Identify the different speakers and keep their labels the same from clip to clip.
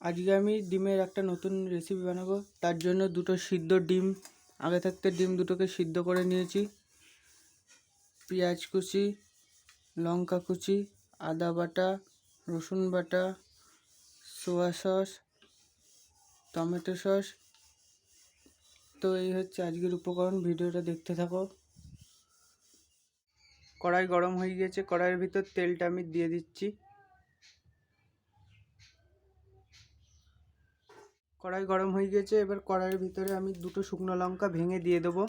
Speaker 1: আজকে আমি ডিমের একটা নতুন রেসিপি বানাবো। তার জন্য দুটো সিদ্ধ ডিম, আগে থাকতে ডিম দুটোকে সিদ্ধ করে নিয়েছি। পেঁয়াজ কুচি, লঙ্কা কুচি, আদা বাটা, রসুন বাটা, সোয়া সস, টমেটো সস। তো এই হচ্ছে আজকের উপকরণ, ভিডিওটা দেখতে থাকো। কড়াই গরম হয়ে গিয়েছে, কড়াইয়ের ভিতর তেলটা আমি দিয়ে দিচ্ছি। কড়াই গরম হয়ে গেছে, এবার কড়াইয়ের ভিতরে আমি দুটো শুকনো লঙ্কা ভেঙে দিয়ে দেবো।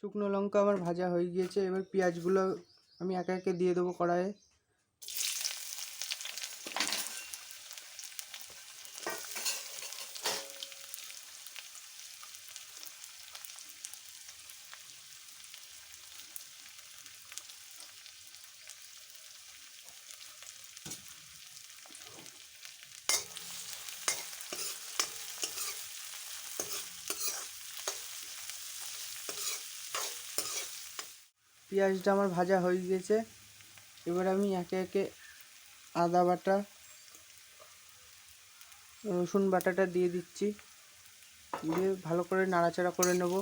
Speaker 1: শুকনো লঙ্কা আমার ভাজা হয়ে গিয়েছে, এবার পেঁয়াজগুলো আমি একে একে দিয়ে দেবো কড়াইয়ে। পেঁয়াজটা আমার ভাজা হয়ে গেছে। এবার আমি একে একে আদা বাটা, রসুন বাটাটা দিয়ে দিচ্ছি। দিয়ে ভালো করে নাড়াচাড়া করে নেব।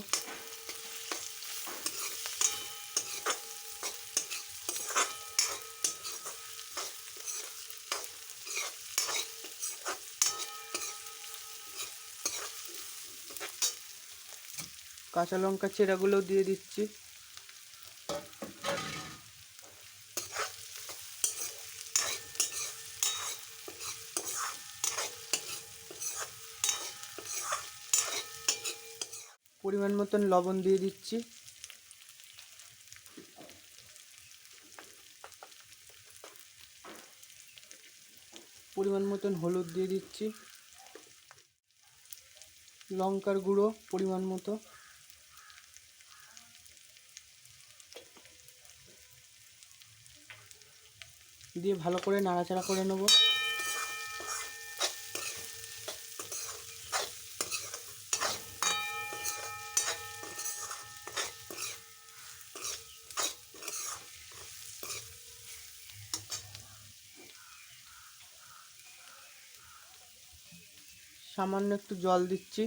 Speaker 1: কাঁচা লঙ্কা চেরাগুলোও দিয়ে দিচ্ছি। পরিমাণ মতন লবণ দিয়ে দিচ্ছি। পরিমাণ মতন হলুদ দিয়ে দিচ্ছি। লঙ্কার গুঁড়ো পরিমাণ মতো। দিয়ে ভালো করে নাড়াচাড়া করে নেব। সামান্য একটু জল দিচ্ছি।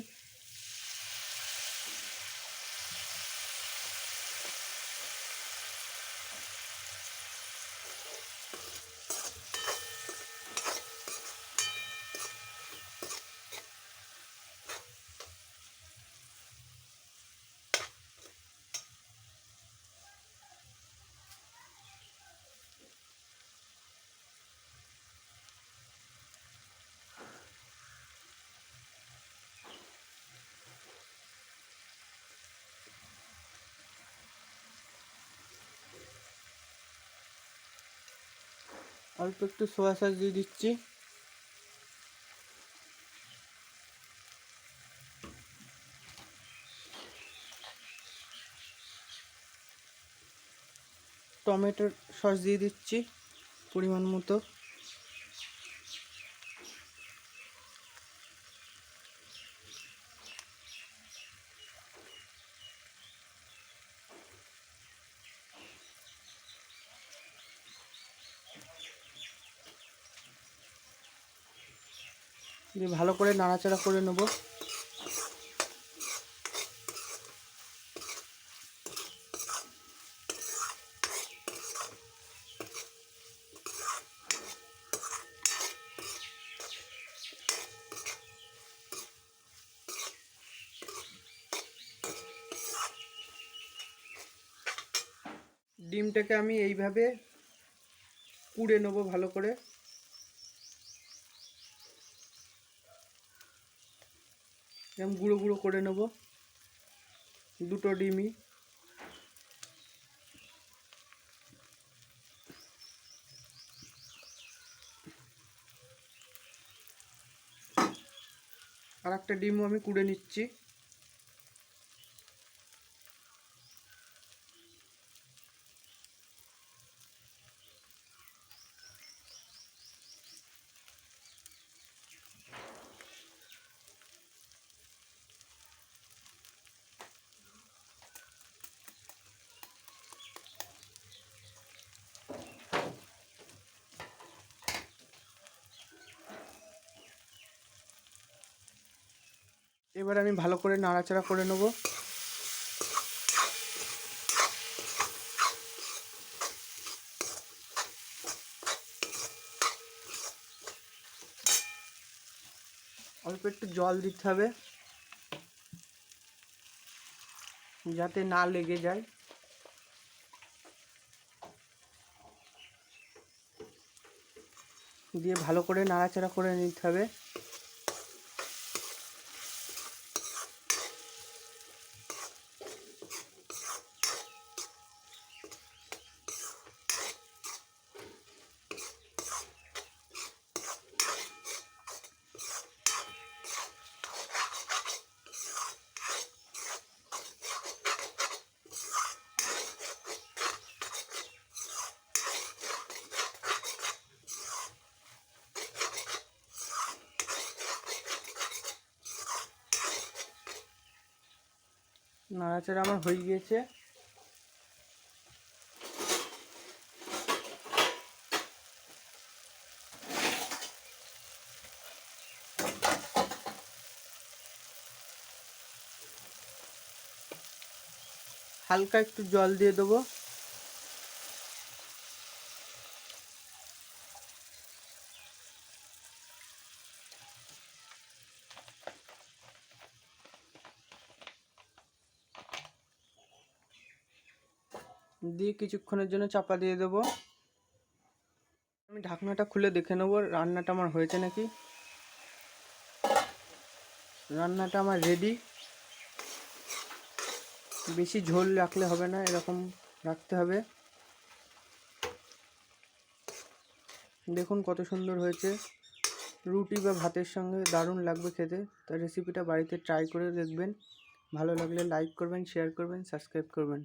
Speaker 1: অল্প একটু সোয়া সস দিয়ে দিচ্ছি। টমেটোর সস দিয়ে দিচ্ছি পরিমাণ মতো। দিয়ে ভালো করে নাড়াচাড়া করে নেব। ডিমটাকে আমি এইভাবে কুড়ে নেব ভালো করে। এরকম গুঁড়ো গুঁড়ো করে নেব। দুটো ডিমই। আর একটা ডিমও আমি কুড়ে নিচ্ছি। এবার আমি ভালো করে নাড়াচাড়া করে নেব। অল্প একটু জল দিতে হবে, যাতে না লেগে যায়। দিয়ে ভালো করে নাড়াচাড়া করে নিতে হবে। নাড়াচাড়া আমার হয়ে গিয়েছে। হালকা একটু জল দিয়ে দেবো। দিয়ে কিছুক্ষণের জন্য চাপা দিয়ে দেবো। আমি ঢাকনাটা খুলে দেখে নেব, রান্নাটা আমার হয়েছে নাকি? রান্নাটা আমার রেডি বেশি ঝোল রাখলে হবে না, এরকম রাখতে হবে। দেখুন কত সুন্দর হয়েছে। রুটি বা ভাতের সঙ্গে দারুণ লাগবে খেতে। তো রেসিপিটা বাড়িতে ট্রাই করে দেখবেন। ভালো লাগলে লাইক করবেন শেয়ার করবেন সাবস্ক্রাইব করবেন।